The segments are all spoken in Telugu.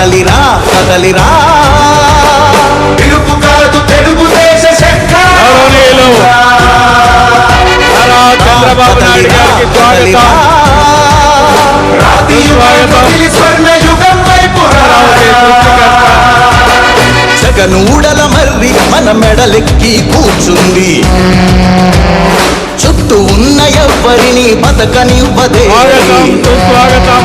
కదలిరా కదలిరా. పిలుపు కాదు తెలుగుదేశ గౌరవనీయులు నారా చంద్రబాబు నాయుడు గారికి స్వాగతం. స్వాగతం. స్వర్ణ యుగం వైపు జగనూడల మర్రి మన మెడలెక్కి కూర్చుంది. చుట్టూ ఉన్న ఎవ్వరిని బతకనివ్వదే. స్వాగతం.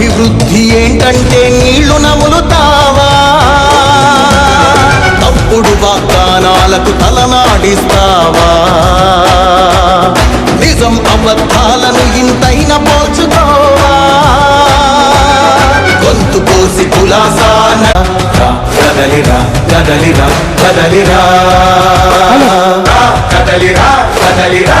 అభివృద్ధి ఏంటంటే నీళ్ళు నములుతావా తప్పుడు వాగ్దానాలకు తలనాడిస్తావా? నిజం అబద్ధాలను ఇంతైన పోల్చుకోవా? గొంతు కోసి కులాసాన. కదలిరా కదలిరా కదలిరా కదలిరా కదలిరా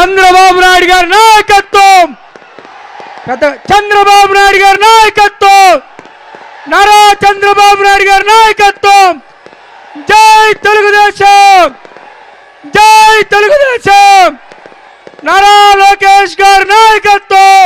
చంద్రబాబు నాయుడు గారి నాయకత్వం! పెద్ద చంద్రబాబు నాయుడు గారి నాయకత్వం! నారా చంద్రబాబు నాయుడు గారి నాయకత్వం! జై తెలుగుదేశం! జై తెలుగుదేశం! నారా లోకేష్ గారి నాయకత్వం!